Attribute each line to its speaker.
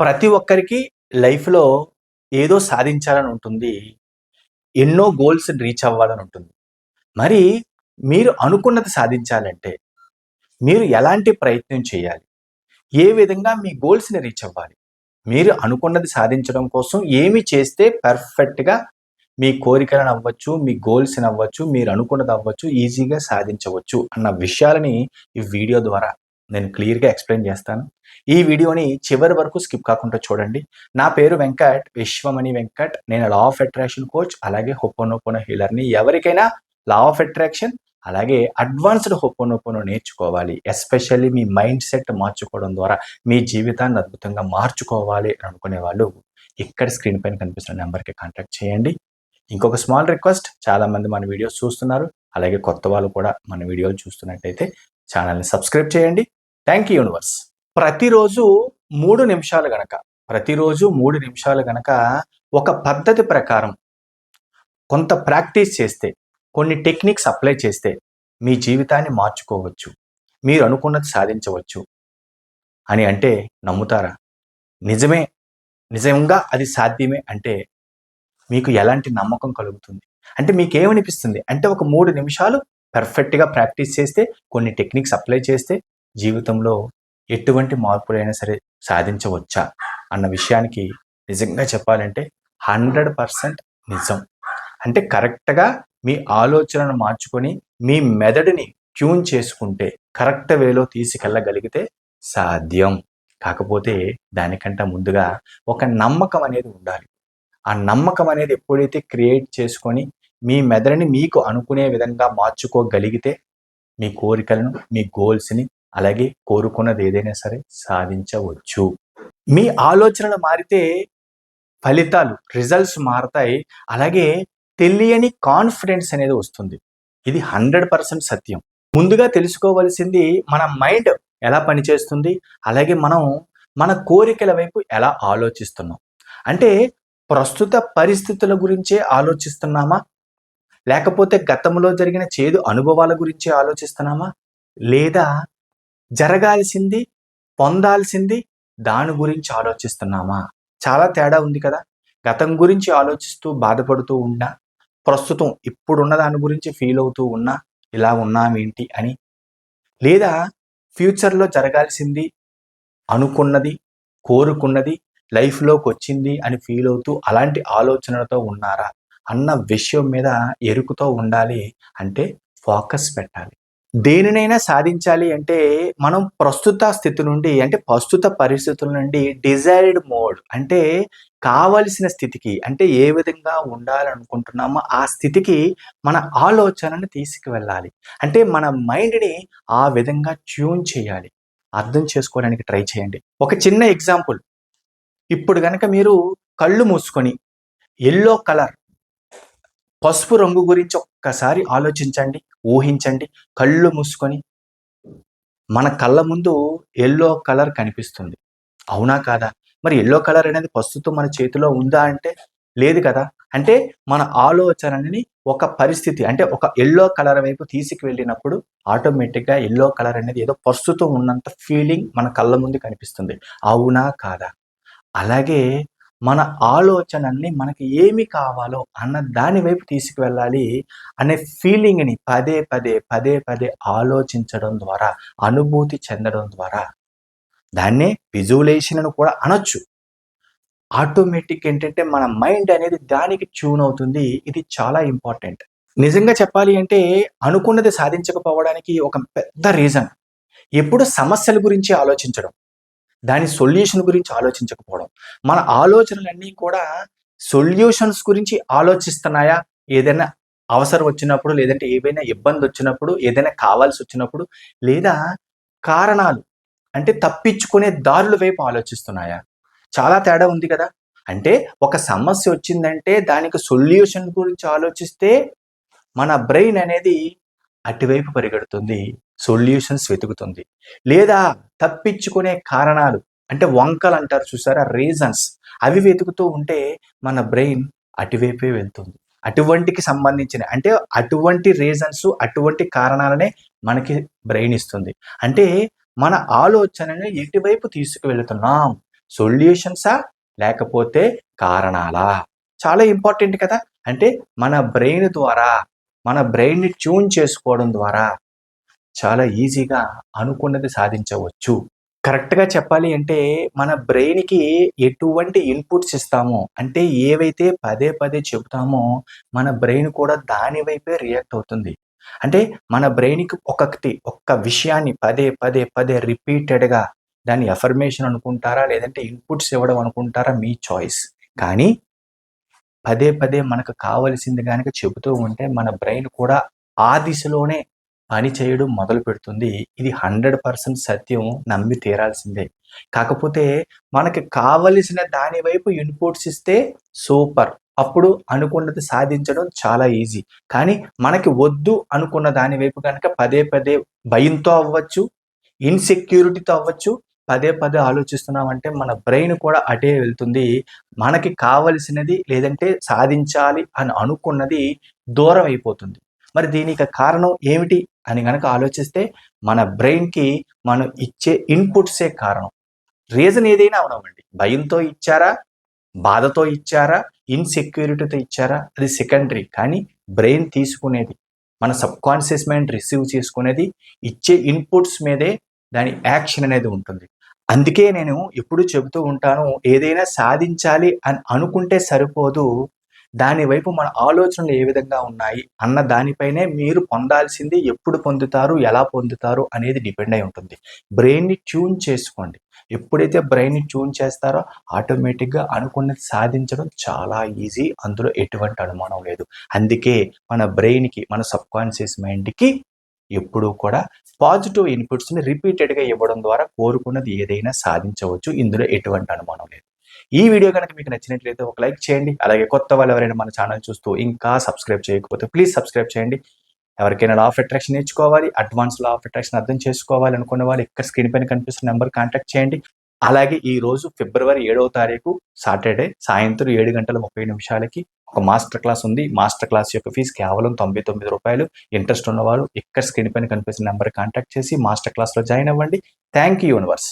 Speaker 1: ప్రతి ఒక్కరికి లైఫ్‌లో ఏదో సాధించాలని ఉంటుంది. ఎన్నో గోల్స్‌ని రీచ్ అవ్వాలని ఉంటుంది. మరి మీరు అనుకున్నది సాధించాలంటే, మీరు ఎలాంటి ప్రయత్నం చేయాలి? ఏ విధంగా మీ గోల్స్‌ని రీచ్ అవ్వాలి? మీరు అనుకున్నది సాధించడం కోసం ఏమి చేస్తే పర్ఫెక్ట్‌గా మీ కోరికలను అవ్వచ్చు, మీ గోల్స్‌ని అవ్వచ్చు, మీరు అనుకున్నది అవ్వచ్చు, ఈజీగా సాధించవచ్చు అన్న విషయాలని ఈ వీడియో ద్వారా నేను క్లియర్‌గా ఎక్స్‌ప్లెయిన్ చేస్తాను. ఈ వీడియోని చివరి వరకు స్కిప్ కాకుండా చూడండి. నా పేరు వెంకట్. విశ్వమణి వెంకట్. నేను లా ఆఫ్ అట్రాక్షన్ కోచ్ అలాగే హోపోనోపోనో హీలర్‌ని. ఎవరికైనా లా ఆఫ్ అట్రాక్షన్ అలాగే అడ్వాన్స్డ్ హోపోనోపోనో నేర్చుకోవాలి. ఎస్పెషల్లీ మీ మైండ్ సెట్ మార్చుకోవడం ద్వారా మీ జీవితాన్ని అద్భుతంగా మార్చుకోవాలి అని అనుకునే వాళ్ళు ఇక్కడ స్క్రీన్ పైన కనిపిస్తున్న నెంబర్‌కి కాంటాక్ట్ చేయండి. ఇంకొక స్మాల్ రిక్వెస్ట్ చాలామంది మన వీడియోస్ చూస్తున్నారు. అలాగే కొత్త వాళ్ళు కూడా మన వీడియోలు చూస్తున్నట్టయితే ఛానల్‌ని సబ్స్క్రైబ్ చేయండి. Thank you universe. ప్రతిరోజు మూడు నిమిషాలు గనక, ప్రతిరోజు మూడు నిమిషాలు గనక ఒక పద్ధతి ప్రకారం కొంత ప్రాక్టీస్ చేస్తే, కొన్ని టెక్నిక్స్ అప్లై చేస్తే మీ జీవితాన్ని మార్చుకోవచ్చు. మీరు అనుకున్నది సాధించవచ్చు. అని అంటే నమ్ముతారా? నిజమే. నిజంగా అది సాధ్యమే అంటే మీకు ఎలాంటి నమ్మకం కలుగుతుంది? అంటే మీకేమనిపిస్తుంది? అంటే ఒక మూడు నిమిషాలు పర్ఫెక్ట్‌గా ప్రాక్టీస్ చేస్తే, కొన్ని టెక్నిక్స్ అప్లై చేస్తే జీవితంలో ఎటువంటి మార్పులైనా సరే సాధించవచ్చా? అన్న విషయానికి నిజంగా చెప్పాలంటే 100% నిజం. అంటే కరెక్ట్‌గా మీ ఆలోచనను మార్చుకొని, మీ మెదడుని ట్యూన్ చేసుకుంటే, కరెక్ట్ వేలో తీసుకెళ్ళగలిగితే సాధ్యం. కాకపోతే దానికంటే ముందుగా ఒక నమ్మకం అనేది ఉండాలి. ఆ నమ్మకం అనేది ఎప్పుడైతే క్రియేట్ చేసుకొని, మీ మెదడుని మీకు అనుకునే విధంగా మార్చుకోగలిగితే, మీ కోరికలను, మీ గోల్స్‌ని అలాగే కోరుకున్నది ఏదైనా సరే సాధించవచ్చు. మీ ఆలోచనలు మారితే ఫలితాలు, రిజల్ట్స్ మారతాయి. అలాగే తెలియని కాన్ఫిడెన్స్ అనేది వస్తుంది. ఇది 100% సత్యం. ముందుగా తెలుసుకోవలసింది మన మైండ్ ఎలా పనిచేస్తుంది? అలాగే మనం మన కోరికల వైపు ఎలా ఆలోచిస్తున్నాం? అంటే ప్రస్తుత పరిస్థితుల గురించే ఆలోచిస్తున్నామా? లేకపోతే గతంలో జరిగిన చేదు అనుభవాల గురించే ఆలోచిస్తున్నామా? లేదా జరగాల్సింది, పొందాల్సింది దాని గురించి ఆలోచిస్తున్నామా? చాలా తేడా ఉంది కదా! గతం గురించి ఆలోచిస్తూ బాధపడుతూ ఉన్నా, ప్రస్తుతం ఇప్పుడున్న దాని గురించి ఫీల్ అవుతూ ఉన్నా, ఇలా ఉన్నామేంటి అని. లేదా ఫ్యూచర్‌లో జరగాల్సింది, అనుకున్నది, కోరుకున్నది లైఫ్లోకి వచ్చింది అని ఫీల్ అవుతూ అలాంటి ఆలోచనలతో ఉన్నారా? అన్న విషయం మీద ఎరుకుతో ఉండాలి. అంటే ఫోకస్ పెట్టాలి. దేనినైనా సాధించాలి అంటే మనం ప్రస్తుత స్థితి నుండి అంటే ప్రస్తుత పరిస్థితుల నుండి డిజైర్డ్ మోడ్ అంటే కావలసిన స్థితికి అంటే ఏ విధంగా ఉండాలనుకుంటున్నామో ఆ స్థితికి మన ఆలోచనని తీసుకువెళ్ళాలి. అంటే మన మైండ్‌ని ఆ విధంగా ట్యూన్ చేయాలి. అర్థం చేసుకోవడానికి ట్రై చేయండి. ఒక చిన్న ఎగ్జాంపుల్. ఇప్పుడు కనుక మీరు కళ్ళు మూసుకొని ఎల్లో కలర్ పసుపు రంగు గురించి ఒక్కసారి ఆలోచించండి. ఊహించండి. కళ్ళు మూసుకొని మన కళ్ళ ముందు ఎల్లో కలర్ కనిపిస్తుంది. అవునా? కాదా? మరి ఎల్లో కలర్ అనేది ప్రస్తుతం మన చేతిలో ఉందా అంటే లేదు కదా! అంటే మన ఆలోచనని ఒక పరిస్థితి అంటే ఒక ఎల్లో కలర్ వైపు తీసుకువెళ్ళినప్పుడు ఆటోమేటిక్‌గా ఎల్లో కలర్ అనేది ఏదో ప్రస్తుతం ఉన్నంత ఫీలింగ్ మన కళ్ళ ముందు కనిపిస్తుంది. అవునా? కాదా? అలాగే మన ఆలోచనల్ని మనకి ఏమి కావాలో అన్న దాని వైపు తీసుకువెళ్ళాలి అనే ఫీలింగ్‌ని పదే పదే, పదే పదే ఆలోచించడం ద్వారా, అనుభూతి చెందడం ద్వారా దాన్నే విజువలైజేషన్ అని కూడా అనొచ్చు. ఆటోమేటిక్ ఏంటంటే మన మైండ్ అనేది దానికి ట్యూన్ అవుతుంది. ఇది చాలా ఇంపార్టెంట్. నిజంగా చెప్పాలి అంటే అనుకున్నది సాధించకపోవడానికి ఒక పెద్ద రీజన్ ఎప్పుడు సమస్యల గురించి ఆలోచించడం. దాని సొల్యూషన్ గురించి ఆలోచించకపోవడం. మన ఆలోచనలన్నీ కూడా సొల్యూషన్స్ గురించి ఆలోచిస్తున్నాయా? ఏదైనా అవసరం వచ్చినప్పుడు, లేదంటే ఏవైనా ఇబ్బంది వచ్చినప్పుడు ఏదైనా కావాల్సి వచ్చినప్పుడు లేదా కారణాలు అంటే తప్పించుకునే దారుల వైపు ఆలోచిస్తున్నాయా? చాలా తేడా ఉంది కదా! అంటే ఒక సమస్య వచ్చిందంటే దానికి సొల్యూషన్ గురించి ఆలోచిస్తే మన బ్రెయిన్ అనేది అటువైపు పరిగెడుతుంది. సొల్యూషన్స్ వెతుకుతుంది. లేదా తప్పించుకునే కారణాలు అంటే వంకలు అంటారు చూసారా? రీజన్స్ అవి వెతుకుతూ ఉంటే మన బ్రెయిన్ అటువైపే వెళ్తుంది. అటువంటికి సంబంధించిన అంటే అటువంటి రీజన్స్, అటువంటి కారణాలనే మనకి బ్రెయిన్ ఇస్తుంది. అంటే మన ఆలోచనని ఎటువైపు తీసుకువెళ్తున్నాం? సొల్యూషన్సా లేకపోతే కారణాలా చాలా ఇంపార్టెంట్ కదా అంటే మన బ్రెయిన్ ద్వారా మన బ్రెయిన్ని ట్యూన్ చేసుకోవడం ద్వారా చాలా ఈజీగా అనుకున్నది సాధించవచ్చు. కరెక్ట్గా చెప్పాలి అంటే మన బ్రెయిన్కి ఎటువంటి ఇన్పుట్స్ ఇస్తామో అంటే ఏవైతే పదే పదే చెబుతామో మన బ్రెయిన్ కూడా దాని వైపే రియాక్ట్ అవుతుంది. అంటే మన బ్రెయిన్కి ఒక్కొక్కటి ఒక్క విషయాన్ని పదే పదే పదే రిపీటెడ్గా దాన్ని ఎఫర్మేషన్ అనుకుంటారా లేదంటే ఇన్పుట్స్ ఇవ్వడం అనుకుంటారా మీ చాయిస్. కానీ పదే పదే మనకు కావలసింది కనుక చెబుతూ ఉంటే మన బ్రెయిన్ కూడా ఆ దిశలోనే పని చేయడం మొదలు పెడుతుంది. ఇది హండ్రెడ్ పర్సెంట్ సత్యం నమ్మి తీరాల్సిందే. కాకపోతే మనకి కావలసిన దాని వైపు ఇన్పుట్స్ ఇస్తే సూపర్. అప్పుడు అనుకున్నది సాధించడం చాలా ఈజీ. కానీ మనకి వద్దు అనుకున్న దాని వైపు కనుక పదే పదే భయంతో అవ్వచ్చు ఇన్సెక్యూరిటీతో అవ్వచ్చు పదే పదే ఆలోచిస్తున్నామంటే మన బ్రెయిన్ కూడా అటే వెళ్తుంది. మనకి కావలసినది లేదంటే సాధించాలి అని అనుకున్నది దూరం అయిపోతుంది. మరి దీనికి కారణం ఏమిటి? అని కనుక ఆలోచిస్తే మన బ్రెయిన్కి మనం ఇచ్చే ఇన్పుట్సే కారణం. రీజన్ ఏదైనా అవనవ్వండి. భయంతో ఇచ్చారా? బాధతో ఇచ్చారా? ఇన్సెక్యూరిటీతో ఇచ్చారా? అది సెకండరీ. కానీ బ్రెయిన్ తీసుకునేది మన సబ్ కాన్షియస్ మైండ్ రిసీవ్ చేసుకునేది ఇచ్చే ఇన్పుట్స్ మీదే దాని యాక్షన్ అనేది ఉంటుంది. అందుకే నేను ఎప్పుడు చెబుతూ ఉంటాను ఏదైనా సాధించాలి అని అనుకుంటే సరిపోదు. దాని వైపు మన ఆలోచనలు ఏ విధంగా ఉన్నాయి అన్న దానిపైనే మీరు పొందాల్సింది ఎప్పుడు పొందుతారు ఎలా పొందుతారు అనేది డిపెండ్ అయి ఉంటుంది. బ్రెయిన్ని ట్యూన్ చేసుకోండి. ఎప్పుడైతే బ్రెయిన్ని ట్యూన్ చేస్తారో ఆటోమేటిక్గా అనుకున్నది సాధించడం చాలా ఈజీ అందులో ఎటువంటి అనుమానం లేదు. అందుకే మన బ్రెయిన్కి మన సబ్ కాన్షియస్ మైండ్కి ఎప్పుడూ కూడా పాజిటివ్ ఇన్పుట్స్ని రిపీటెడ్గా ఇవ్వడం ద్వారా కోరుకున్నది ఏదైనా సాధించవచ్చు ఇందులో ఎటువంటి అనుమానం లేదు. ఈ వీడియో కనుక మీకు నచ్చినట్లయితే ఒక లైక్ చేయండి. అలాగే కొత్త వాళ్ళు ఎవరైనా మన ఛానల్ చూస్తూ ఇంకా సబ్స్క్రైబ్ చేయకపోతే ప్లీజ్ సబ్స్క్రైబ్ చేయండి. ఎవరికైనా లా ఆఫ్ అట్రాక్షన్ నేర్చుకోవాలి అడ్వాన్స్ లా ఆఫ్ అట్రాక్షన్ అర్థం చేసుకోవాలి అనుకున్న వాళ్ళు ఇక్కడ స్క్రీన్ పైన కనిపిస్తున్న నెంబర్ కాంటాక్ట్ చేయండి. అలాగే ఈ రోజు ఫిబ్రవరి ఏడవ తారీఖు సాటర్డే సాయంత్రం ఏడు గంటల ముప్పై నిమిషాలకి ఒక మాస్టర్ క్లాస్ ఉంది. మాస్టర్ క్లాస్ యొక్క ఫీజు కేవలం తొంభై తొమ్మిది రూపాయలు. ఇంట్రెస్ట్ ఉన్నవారు ఇక్కడ స్క్రీన్ పైన కనిపిస్తున్న నెంబర్ కాంటాక్ట్ చేసి మాస్టర్ క్లాస్లో జాయిన్ అవ్వండి. Thank you universe